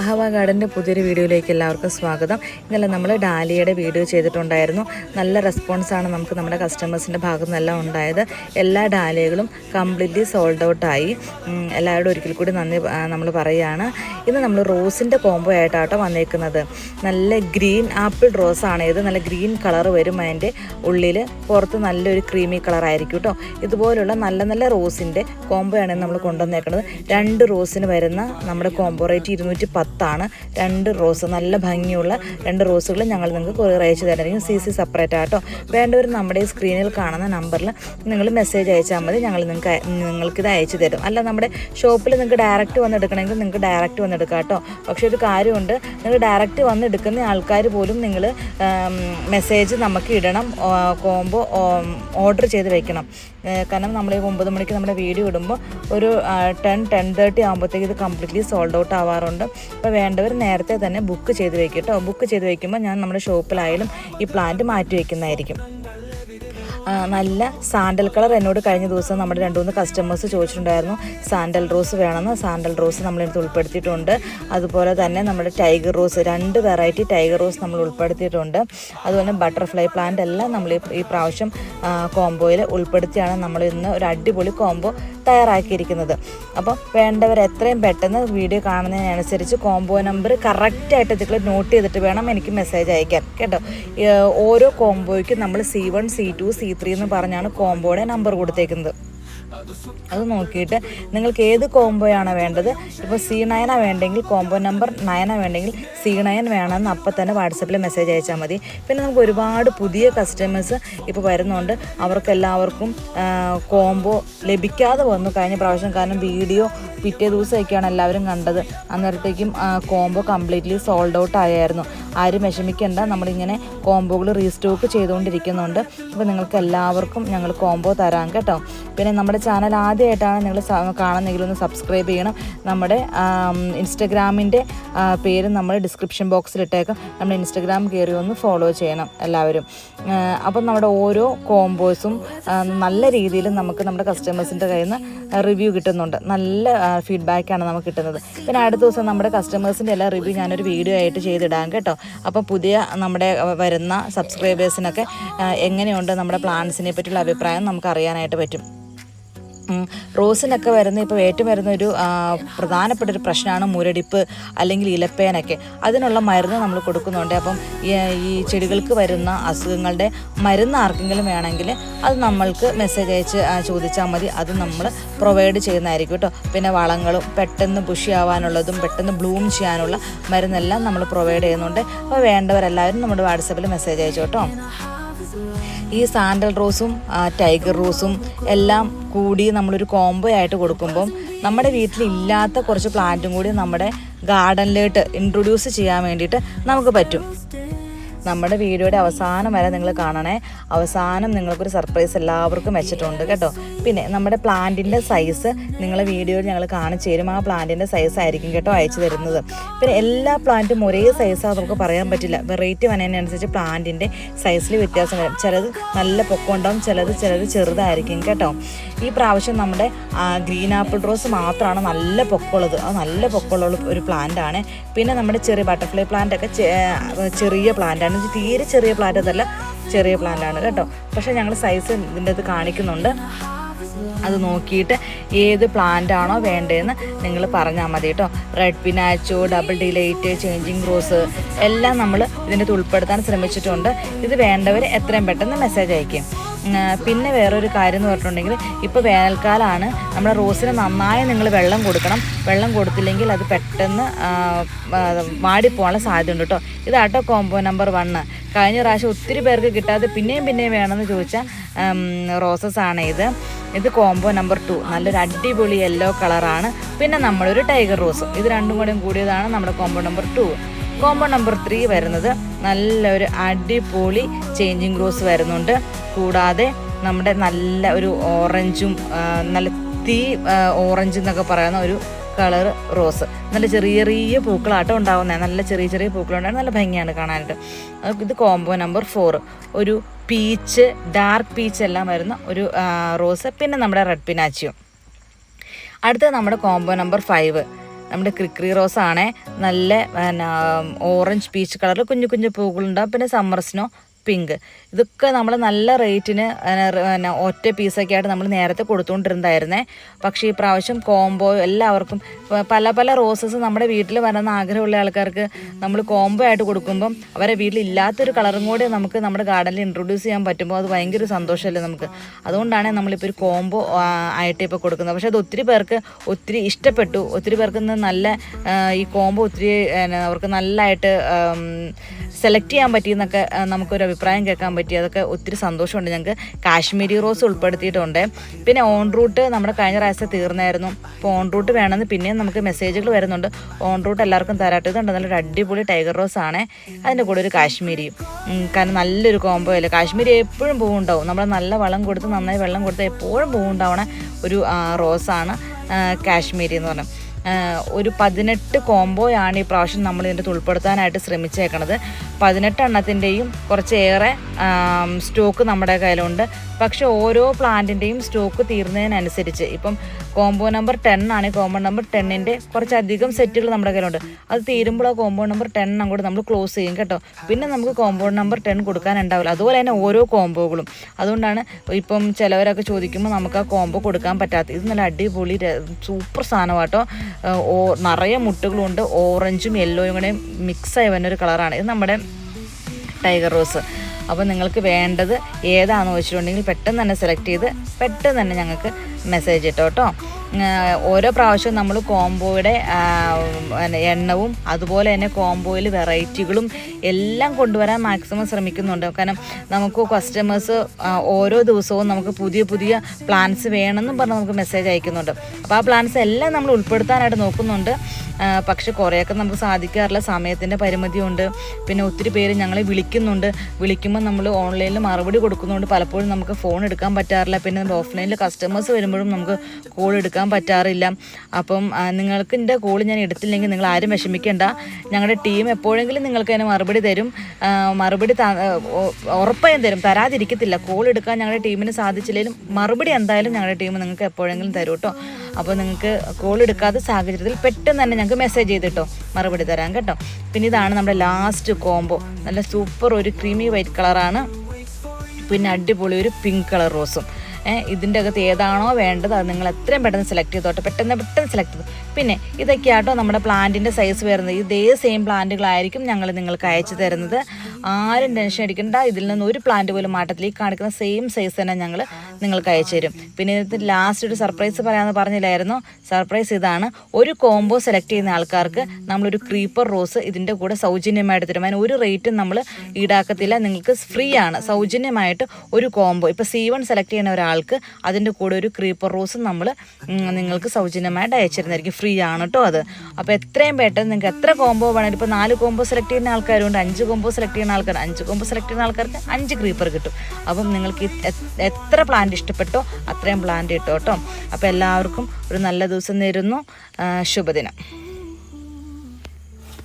അഹവ ഗാർഡന്റെ പുതിയൊരു വീഡിയോയിലേക്ക് എല്ലാവർക്കും സ്വാഗതം. ഇന്നലെ നമ്മൾ ഡാലിയയുടെ വീഡിയോ ചെയ്തിട്ടുണ്ടായിരുന്നു. നല്ല റെസ്പോൺസാണ് നമുക്ക് നമ്മുടെ കസ്റ്റമേഴ്സിന്റെ ഭാഗത്തു നിന്നെല്ലാം ഉണ്ടായത്. എല്ലാ ഡാലിയകളും കംപ്ലീറ്റ്ലി സോൾഡ് ഔട്ടായി എല്ലാവരോടും ഒരിക്കൽ കൂടി നന്ദി നമ്മൾ പറയുകയാണ് ഇന്ന് നമ്മൾ റോസിന്റെ കോംബോ ആയിട്ടാട്ടോ വന്നേക്കുന്നത്. നല്ല ഗ്രീൻ ആപ്പിൾ റോസാണ് ഇത്. നല്ല ഗ്രീൻ കളർ വരും അതിന്റെ ഉള്ളിൽ പുറത്ത് നല്ലൊരു ക്രീമി കളർ ആയിരിക്കും കേട്ടോ ഇതുപോലുള്ള നല്ല നല്ല റോസിന്റെ കോംബോയാണ് നമ്മൾ കൊണ്ടുവന്നേക്കുന്നത്. രണ്ട് റോസിന് വരുന്ന നമ്മുടെ കോംബോ റേറ്റ് ഇരുന്നൂറ്റി പത്താണ് രണ്ട് റോസ്. നല്ല ഭംഗിയുള്ള രണ്ട് റോസുകൾ ഞങ്ങൾ നിങ്ങൾക്ക് കൊറിയർ അയച്ചു തരായിരിക്കും സി സി സെപ്പറേറ്റ് ആട്ടോ വേണ്ടവർ നമ്മുടെ സ്ക്രീനിൽ കാണുന്ന നമ്പറിൽ നിങ്ങൾ മെസ്സേജ് അയച്ചാൽ മതി. ഞങ്ങൾ നിങ്ങൾക്ക് നിങ്ങൾക്കിത് അയച്ചു തരും. അല്ല നമ്മുടെ ഷോപ്പിൽ നിങ്ങൾക്ക് ഡയറക്റ്റ് വന്ന് എടുക്കണമെങ്കിൽ നിങ്ങൾക്ക് ഡയറക്റ്റ് വന്ന് എടുക്കാം കേട്ടോ. പക്ഷേ ഒരു കാര്യമുണ്ട്. നിങ്ങൾ ഡയറക്റ്റ് വന്ന് എടുക്കുന്ന ആൾക്കാർ പോലും നിങ്ങൾ മെസ്സേജ് നമുക്ക് ഇടണം. കോംബോ ഓർഡർ ചെയ്ത് വെക്കണം. കാരണം നമ്മൾ ഈ ഒമ്പത് മണിക്ക് നമ്മുടെ വീഡിയോ ഇടുമ്പോൾ ഒരു ടെൻ ടെൻ തേർട്ടി ആകുമ്പോഴത്തേക്ക് ഇത് കംപ്ലീറ്റ്ലി സോൾഡ് ഔട്ട് ആവാറുണ്ട്. അപ്പോൾ വേണ്ടവർ നേരത്തെ തന്നെ ബുക്ക് ചെയ്ത് വെക്കും കേട്ടോ. ബുക്ക് ചെയ്ത് വെക്കുമ്പോൾ ഞാൻ നമ്മുടെ ഷോപ്പിലായാലും ഈ പ്ലാന്റ് മാറ്റി വയ്ക്കുന്നതായിരിക്കും നല്ല സാൻഡൽ കളർ എന്നോട് കഴിഞ്ഞ ദിവസം നമ്മുടെ രണ്ട് മൂന്ന് കസ്റ്റമേഴ്സ് ചോദിച്ചിട്ടുണ്ടായിരുന്നു സാൻഡൽ റോസ് വേണമെന്ന്? സാൻഡൽ റോസ് നമ്മളിതിനകത്ത് ഉൾപ്പെടുത്തിയിട്ടുണ്ട്. അതുപോലെ തന്നെ നമ്മുടെ ടൈഗർ റോസ് രണ്ട് വെറൈറ്റി ടൈഗർ റോസ് നമ്മൾ ഉൾപ്പെടുത്തിയിട്ടുണ്ട്. അതുപോലെ ബട്ടർഫ്ലൈ പ്ലാന്റ് എല്ലാം നമ്മൾ ഈ പ്രാവശ്യം കോംബോയിൽ ഉൾപ്പെടുത്തിയാണ് നമ്മൾ ഇന്ന് ഒരു അടിപൊളി കോംബോ തയ്യാറാക്കിയിരിക്കുന്നത്. അപ്പോൾ വേണ്ടവർ എത്രയും പെട്ടെന്ന് വീഡിയോ കാണുന്നതിനനുസരിച്ച് കോംബോ നമ്പർ കറക്റ്റായിട്ട് ഇതിൽ നോട്ട് ചെയ്തിട്ട് വേണം എനിക്ക് മെസ്സേജ് അയക്കാൻ. കേട്ടോ? ഓരോ കോംബോയ്ക്കും നമ്മൾ C one C two C three എന്ന് പറഞ്ഞാണ് കോംബോയുടെ നമ്പർ കൊടുത്തേക്കുന്നത്. അത് നോക്കിയിട്ട് നിങ്ങൾക്ക് ഏത് കോംബോയാണ് വേണ്ടത്? ഇപ്പോൾ സി നയന വേണ്ടെങ്കിൽ കോംബോ നമ്പർ നയന വേണ്ടെങ്കിൽ സി നയൻ വേണമെന്ന് അപ്പം തന്നെ വാട്സപ്പിൽ മെസ്സേജ് അയച്ചാൽ മതി. പിന്നെ നമുക്ക് ഒരുപാട് പുതിയ കസ്റ്റമേഴ്സ് ഇപ്പോൾ വരുന്നുണ്ട്. അവർക്കെല്ലാവർക്കും കോംബോ ലഭിക്കാതെ വന്നു. കഴിഞ്ഞ പ്രാവശ്യം കാരണം വീഡിയോ പിറ്റേ ദിവസമൊക്കെയാണ് എല്ലാവരും കണ്ടത്. അന്നേരത്തേക്കും കോംബോ കംപ്ലീറ്റ്ലി സോൾഡ് ഔട്ട് ആയായിരുന്നു. ആരും വിഷമിക്കേണ്ട. നമ്മളിങ്ങനെ കോംബോകൾ റീസ്റ്റോക്ക് ചെയ്തുകൊണ്ടിരിക്കുന്നുണ്ട്. അപ്പോൾ നിങ്ങൾക്ക് എല്ലാവർക്കും ഞങ്ങൾ കോംബോ തരാം കേട്ടോ. പിന്നെ നമ്മുടെ ചാനൽ ആദ്യമായിട്ടാണ് നിങ്ങൾ കാണുന്നെങ്കിൽ ഒന്ന് സബ്സ്ക്രൈബ് ചെയ്യണം. നമ്മുടെ ഇൻസ്റ്റഗ്രാമിന്റെ പേര് നമ്മൾ ഡിസ്ക്രിപ്ഷൻ ബോക്സിൽ ഇട്ടേക്കാം. നമ്മൾ ഇൻസ്റ്റഗ്രാം കയറി ഒന്ന് ഫോളോ ചെയ്യണം എല്ലാവരും. അപ്പം നമ്മുടെ ഓരോ കോംബോസും നല്ല രീതിയിൽ നമുക്ക് നമ്മുടെ കസ്റ്റമേഴ്സിന്റെ കയ്യിൽ നിന്ന് റിവ്യൂ കിട്ടുന്നുണ്ട്. നല്ല ഫീഡ്ബാക്കാണ് നമുക്ക് കിട്ടുന്നത്. പിന്നെ അടുത്ത ദിവസം നമ്മുടെ കസ്റ്റമേഴ്സിന്റെ എല്ലാ റിവ്യൂ ഞാനൊരു വീഡിയോ ആയിട്ട് ചെയ്തിടാം കേട്ടോ. അപ്പോൾ പുതിയ നമ്മുടെ വരുന്ന സബ്സ്ക്രൈബേഴ്സിനൊക്കെ എങ്ങനെയുണ്ട് നമ്മുടെ പ്ലാൻസിനെ പറ്റിയുള്ള അഭിപ്രായം നമുക്ക് അറിയാനായിട്ട് പറ്റും. റോസിനൊക്കെ വരുന്ന ഇപ്പോൾ ഏറ്റവും വരുന്ന ഒരു പ്രധാനപ്പെട്ട ഒരു പ്രശ്നമാണ് മുരടിപ്പ് അല്ലെങ്കിൽ ഇലപ്പേനൊക്കെ. അതിനുള്ള മരുന്ന് നമ്മൾ കൊടുക്കുന്നുണ്ട്. അപ്പം ഈ ചെടികൾക്ക് വരുന്ന അസുഖങ്ങളുടെ മരുന്ന് ആർക്കെങ്കിലും വേണമെങ്കിൽ അത് നമ്മൾക്ക് മെസ്സേജ് അയച്ച് ചോദിച്ചാൽ മതി. അത് നമ്മൾ പ്രൊവൈഡ് ചെയ്യുന്നതായിരിക്കും കേട്ടോ. പിന്നെ വളങ്ങളും പെട്ടെന്ന് പുഷിയാവാനുള്ളതും പെട്ടെന്ന് ബ്ലൂം ചെയ്യാനുള്ള മരുന്നെല്ലാം നമ്മൾ പ്രൊവൈഡ് ചെയ്യുന്നുണ്ട്. അപ്പോൾ വേണ്ടവരെല്ലാവരും നമ്മുടെ വാട്സപ്പിൽ മെസ്സേജ് അയച്ചു കേട്ടോ. ഈ സാൻഡൽ റോസും ടൈഗർ റോസും എല്ലാം കൂടി നമ്മളൊരു കോംബോ ആയിട്ട് കൊടുക്കുമ്പം നമ്മുടെ വീട്ടിലില്ലാത്ത കുറച്ച് പ്ലാന്റും കൂടി നമ്മുടെ ഗാർഡനിലോട്ട് ഇൻട്രൊഡ്യൂസ് ചെയ്യാൻ വേണ്ടിയിട്ട് നമുക്ക് പറ്റും. നമ്മുടെ വീഡിയോയുടെ അവസാനം വരെ നിങ്ങൾ കാണണേ. അവസാനം നിങ്ങൾക്കൊരു സർപ്രൈസ് എല്ലാവർക്കും വെച്ചിട്ടുണ്ട് കേട്ടോ. പിന്നെ നമ്മുടെ പ്ലാന്റിന്റെ സൈസ് നിങ്ങൾ വീഡിയോയിൽ ഞങ്ങൾ കാണിച്ചു തരും. ആ പ്ലാന്റിന്റെ സൈസ് ആയിരിക്കും കേട്ടോ അയച്ചു തരുന്നത്. പിന്നെ എല്ലാ പ്ലാന്റും ഒരേ സൈസാണ് നമുക്ക് പറയാൻ പറ്റില്ല. വെറൈറ്റി വന്നതിനനുസരിച്ച് പ്ലാന്റിന്റെ സൈസിൽ വ്യത്യാസം വരും. ചിലത് നല്ല പൊക്കം ഉണ്ടാവും ചിലത് ചിലത് ചെറുതായിരിക്കും കേട്ടോ. ഈ പ്രാവശ്യം നമ്മുടെ ഗ്രീൻ ആപ്പിൾ റോസ് മാത്രമാണ് നല്ല പൊക്കമുള്ളത്. അത് നല്ല പൊക്കമുള്ള ഒരു പ്ലാന്റ് ആണ്. പിന്നെ നമ്മുടെ ചെറിയ ബട്ടർഫ്ലൈ പ്ലാന്റ് ഒക്കെ ചെറിയ പ്ലാന്റ് ആണ്. ഇത് തീരെ ചെറിയ പ്ലാന്റ് അതല്ല ചെറിയ പ്ലാന്റാണ് കേട്ടോ. പക്ഷെ ഞങ്ങൾ സൈസ് ഇതിന്റെ അത് കാണിക്കുന്നുണ്ട്. അത് നോക്കിയിട്ട് ഏത് പ്ലാന്റ് ആണോ വേണ്ടതെന്ന് നിങ്ങൾ പറഞ്ഞാൽ മതി കേട്ടോ. Red Pinocchio double delight changing rose എല്ലാം നമ്മൾ ഇതിന്റെ ഉൾപ്പെടുത്താൻ ശ്രമിച്ചിട്ടുണ്ട്. ഇത് വേണ്ടവർ എത്രയും പെട്ടെന്ന് മെസ്സേജ് അയക്കും പിന്നെ വേറൊരു കാര്യം എന്ന് പറഞ്ഞിട്ടുണ്ടെങ്കിൽ ഇപ്പോൾ വേനൽക്കാലമാണ് നമ്മുടെ റോസിന് നന്നായി നിങ്ങൾ വെള്ളം കൊടുക്കണം. വെള്ളം കൊടുത്തില്ലെങ്കിൽ അത് പെട്ടെന്ന് വാടിപ്പോകാനുള്ള സാധ്യത ഉണ്ട് കേട്ടോ. ഇതാട്ടോ കോംബോ നമ്പർ വണ്ണ് കഴിഞ്ഞ പ്രാവശ്യം ഒത്തിരി പേർക്ക് കിട്ടാതെ പിന്നെയും പിന്നെയും വേണമെന്ന് ചോദിച്ചാൽ റോസസ് ആണ് ഇത്. ഇത് കോംബോ നമ്പർ ടു നല്ലൊരു അടിപൊളി യെല്ലോ കളറാണ് പിന്നെ നമ്മളൊരു ടൈഗർ റോസ് ഇത് രണ്ടും കൂടെയും കൂടിയതാണ് നമ്മുടെ combo number two combo number three വരുന്നത് നല്ലൊരു അടിപൊളി ചേഞ്ചിങ് റോസ് വരുന്നുണ്ട്. കൂടാതെ നമ്മുടെ നല്ല ഒരു ഓറഞ്ചും നല്ല തീ ഓറഞ്ച് എന്നൊക്കെ പറയുന്ന ഒരു കളർ റോസ്. നല്ല ചെറിയ ചെറിയ പൂക്കളാട്ടോ ഉണ്ടാവുന്നത് നല്ല ചെറിയ ചെറിയ പൂക്കളുണ്ടാകും നല്ല ഭംഗിയാണ് കാണാനായിട്ട്. ഇത് കോംബോ നമ്പർ ഫോർ ഒരു പീച്ച് ഡാർക്ക് പീച്ച് എല്ലാം വരുന്ന ഒരു റോസ് പിന്നെ നമ്മുടെ റെഡ് പിനാച്ചിയും അടുത്തത് നമ്മുടെ കോംബോ നമ്പർ ഫൈവ് നമ്മുടെ ക്രിക്രി റോസ് ആണേ നല്ല ഓറഞ്ച് പീച്ച് കളറിൽ കുഞ്ഞു കുഞ്ഞു പൂക്കളുണ്ടാവും. പിന്നെ സമ്മർ സ്നോ പിങ്ക്. ഇതൊക്കെ നമ്മൾ നല്ല റേറ്റിന് പിന്നെ ഒറ്റ പീസൊക്കെ ആയിട്ട് നമ്മൾ നേരത്തെ കൊടുത്തുകൊണ്ടിരുന്നതായിരുന്നേ പക്ഷേ ഈ പ്രാവശ്യം കോംബോ എല്ലാവർക്കും പല പല റോസസ് നമ്മുടെ വീട്ടിൽ വരണമെന്ന് ആഗ്രഹമുള്ള ആൾക്കാർക്ക് നമ്മൾ കോംബോ ആയിട്ട് കൊടുക്കുമ്പം അവരെ വീട്ടിൽ ഇല്ലാത്തൊരു കളറും കൂടി നമുക്ക് നമ്മുടെ ഗാർഡനിൽ ഇൻട്രൊഡ്യൂസ് ചെയ്യാൻ പറ്റുമ്പോൾ അത് ഭയങ്കര സന്തോഷമല്ലേ നമുക്ക്. അതുകൊണ്ടാണ് നമ്മളിപ്പോൾ ഒരു കോംബോ ആയിട്ട് ഇപ്പോൾ കൊടുക്കുന്നത്. പക്ഷേ അത് ഒത്തിരി പേർക്ക് ഒത്തിരി ഇഷ്ടപ്പെട്ടു. ഒത്തിരി പേർക്ക് നല്ല ഈ കോംബോ ഒത്തിരി അവർക്ക് നല്ലതായിട്ട് സെലക്ട് ചെയ്യാൻ പറ്റിയെന്നൊക്കെ നമുക്കൊരു നമുക്കൊരു അഭിപ്രായം കേൾക്കാൻ പറ്റി. അതൊക്കെ ഒത്തിരി സന്തോഷമുണ്ട് ഞങ്ങൾക്ക് കാശ്മീരി റോസ് ഉൾപ്പെടുത്തിയിട്ടുണ്ട്. പിന്നെ ഓൺ റൂട്ട് നമ്മുടെ കഴിഞ്ഞ പ്രാവശ്യം തീർന്നായിരുന്നു. അപ്പോൾ ഓൺ റൂട്ട് വേണമെന്ന് പിന്നെയും നമുക്ക് മെസ്സേജുകൾ വരുന്നുണ്ട്. ഓൺ റൂട്ട് എല്ലാവർക്കും തരാട്ട്. ഇതുണ്ട് നല്ലൊരു അടിപൊളി ടൈഗർ റോസ് ആണ്. അതിന്റെ കൂടെ ഒരു കാശ്മീരിയും. കാരണം നല്ലൊരു കോംബോ അല്ലേ? കാശ്മീരി എപ്പോഴും പൂവുണ്ടാവും. നമ്മൾ നല്ല വളം കൊടുത്ത് നന്നായി വെള്ളം കൊടുത്ത് എപ്പോഴും പൂവുണ്ടാവണ ഒരു റോസാണ് കാശ്മീരി എന്ന് പറഞ്ഞത് ആഹ് ഒരു പതിനെട്ട് കോംബോയാണ് ഈ പ്രാവശ്യം നമ്മൾ ഇതിന്റെ ഉൾപ്പെടുത്താനായിട്ട് ശ്രമിച്ചേക്കണത്. പതിനെട്ട് എണ്ണത്തിന്റെയും കുറച്ചേറെ സ്റ്റോക്ക് നമ്മുടെ കയ്യിലുണ്ട്. പക്ഷെ ഓരോ പ്ലാന്റിന്റെയും സ്റ്റോക്ക് തീർന്നതിനനുസരിച്ച് ഇപ്പം കോംബോ നമ്പർ ടെൻ ആണ്. കോംബോ നമ്പർ ടെന്നിന്റെ കുറച്ചധികം സെറ്റുകൾ നമ്മുടെ കയ്യിലുണ്ട്. അത് തീരുമ്പോൾ ആ കോംബോ നമ്പർ ടെൻ അങ്ങോട്ട് നമ്മൾ ക്ലോസ് ചെയ്യും കേട്ടോ. പിന്നെ നമുക്ക് കോംബോ നമ്പർ ടെൻ കൊടുക്കാനുണ്ടാവില്ല. അതുപോലെ തന്നെ ഓരോ കോംബോകളും അതുകൊണ്ടാണ് ഇപ്പം ചിലവരൊക്കെ ചോദിക്കുമ്പോൾ നമുക്ക് ആ കോംബോ കൊടുക്കാൻ പറ്റാത്ത ഇത് നല്ല അടിപൊളി സൂപ്പർ സാധനമാട്ടോ ഓ നിറയെ മുട്ടുകളുണ്ട്. ഓറഞ്ചും യെല്ലോയും കൂടെ മിക്സായി വരുന്ന ഒരു കളറാണ് ഇത് നമ്മുടെ ടൈഗർ റോസ് അപ്പോൾ നിങ്ങൾക്ക് വേണ്ടത് ഏതാണെന്ന് വെച്ചിട്ടുണ്ടെങ്കിൽ പെട്ടെന്ന് തന്നെ സെലക്ട് ചെയ്ത് പെട്ടെന്ന് തന്നെ ഞങ്ങൾക്ക് മെസ്സേജ് ഇട്ടോ കേട്ടോ ഓരോ പ്രാവശ്യവും നമ്മൾ കോംബോയുടെ എണ്ണവും അതുപോലെ തന്നെ കോംബോയിൽ വെറൈറ്റികളും എല്ലാം കൊണ്ടുവരാൻ മാക്സിമം ശ്രമിക്കുന്നുണ്ട്. കാരണം നമുക്ക് കസ്റ്റമേഴ്സ് ഓരോ ദിവസവും നമുക്ക് പുതിയ പുതിയ പ്ലാൻസ് വേണമെന്നും പറഞ്ഞ് നമുക്ക് മെസ്സേജ് അയക്കുന്നുണ്ട്. അപ്പോൾ ആ പ്ലാൻസ് എല്ലാം നമ്മൾ ഉൾപ്പെടുത്താനായിട്ട് നോക്കുന്നുണ്ട്. പക്ഷെ കുറേയൊക്കെ നമുക്ക് സാധിക്കാറില്ല. സമയത്തിന്റെ പരിമിതിയുണ്ട്. പിന്നെ ഒത്തിരി പേര് ഞങ്ങളെ വിളിക്കുന്നുണ്ട്. വിളിക്കുമ്പോൾ നമ്മൾ ഓൺലൈനിൽ മറുപടി കൊടുക്കുന്നുണ്ട്. പലപ്പോഴും നമുക്ക് ഫോൺ എടുക്കാൻ പറ്റാറില്ല. പിന്നെ ഓഫ്ലൈനിൽ കസ്റ്റമേഴ്സ് വരുമ്പോഴും നമുക്ക് കോൾ എടുക്കാൻ പറ്റാറില്ല. അപ്പം നിങ്ങൾക്ക് എന്റെ കോൾ ഞാൻ എടുത്തില്ലെങ്കിൽ നിങ്ങൾ ആരും വിഷമിക്കേണ്ട. ഞങ്ങളുടെ ടീം എപ്പോഴെങ്കിലും നിങ്ങൾക്ക് അതിന് മറുപടി തരും. മറുപടി ഉറപ്പായും തരും. തരാതിരിക്കത്തില്ല. കോൾ എടുക്കാൻ ഞങ്ങളുടെ ടീമിന് സാധിച്ചില്ലെങ്കിലും മറുപടി എന്തായാലും ഞങ്ങളുടെ ടീം നിങ്ങൾക്ക് എപ്പോഴെങ്കിലും തരും കേട്ടോ അപ്പോൾ നിങ്ങൾക്ക് കോൾ എടുക്കാത്ത സാഹചര്യത്തിൽ പെട്ടെന്ന് തന്നെ ഞങ്ങൾക്ക് മെസ്സേജ് ചെയ്തിട്ടോ മറുപടി തരാം കേട്ടോ. പിന്നെ ഇതാണ് നമ്മുടെ ലാസ്റ്റ് കോംബോ നല്ല സൂപ്പർ ഒരു ക്രീമി വൈറ്റ് കളറാണ് പിന്നെ അടിപൊളി ഒരു പിങ്ക് കളർ റോസും ഇതിന്റെ അകത്ത് ഏതാണോ വേണ്ടത് അത് നിങ്ങൾ എത്രയും പെട്ടെന്ന് സെലക്ട് ചെയ്തോട്ടെ. പെട്ടെന്ന് പെട്ടെന്ന് സെലക്ട് ചെയ്തു. പിന്നെ ഇതൊക്കെ ആട്ടോ നമ്മുടെ പ്ലാന്റിന്റെ സൈസ് വരുന്നത്. ഇതേ സെയിം പ്ലാന്റുകളായിരിക്കും ഞങ്ങൾ നിങ്ങൾക്ക് അയച്ചു തരുന്നത്. ആരും ടെൻഷൻ അടിക്കണ്ട. ഇതിൽ നിന്ന് ഒരു പ്ലാന്റ് പോലും മാറ്റത്തില്ല ഈ കാണിക്കുന്ന സെയിം സൈസ് തന്നെ ഞങ്ങൾ നിങ്ങൾക്ക് അയച്ചു തരും. പിന്നെ ഇതിനകത്ത് ലാസ്റ്റ് ഒരു സർപ്രൈസ് പറയാമെന്ന് പറഞ്ഞില്ലായിരുന്നു. സർപ്രൈസ് ഇതാണ്. ഒരു കോംബോ സെലക്ട് ചെയ്യുന്ന ആൾക്കാർക്ക് നമ്മളൊരു ക്രീപ്പർ റോസ് ഇതിന്റെ കൂടെ സൗജന്യമായിട്ട് തരും. അതിന് ഒരു റേറ്റും നമ്മൾ ഈടാക്കത്തില്ല. നിങ്ങൾക്ക് ഫ്രീ ആണ്. സൗജന്യമായിട്ട് ഒരു കോംബോ ഇപ്പോൾ സി വൺ സെലക്ട് ചെയ്യുന്ന ഒരാൾക്ക് അതിന്റെ കൂടെ ഒരു ക്രീപ്പർ റോസ് നമ്മൾ നിങ്ങൾക്ക് സൗജന്യമായിട്ട് അയച്ചിരുന്നായിരിക്കും ഫ്രീ ആണ് കേട്ടോ അത്. അപ്പോൾ എത്രയും പെട്ടെന്ന് നിങ്ങൾക്ക് എത്ര കോംബോ വേണമെങ്കിലും ഇപ്പോൾ നാല് കോംബോ സെലക്ട് ചെയ്യുന്ന ആൾക്കാരുണ്ട്. അഞ്ച് കോംബോ സെലക്ട് ചെയ്യുന്ന ആൾക്കാർ അഞ്ച് കോംബോ സെലക്ട് ചെയ്യുന്ന ആൾക്കാർക്ക് അഞ്ച് ക്രീപ്പർ കിട്ടും. അപ്പം നിങ്ങൾക്ക് എത്ര പ്ലാൻ പ്ലാന്റ് ഇഷ്ടപ്പെട്ടോ അത്രയും പ്ലാന്റ് ഇട്ടോ കേട്ടോ അപ്പോൾ എല്ലാവർക്കും ഒരു നല്ല ദിവസം നേരുന്നു. ശുഭദിനം.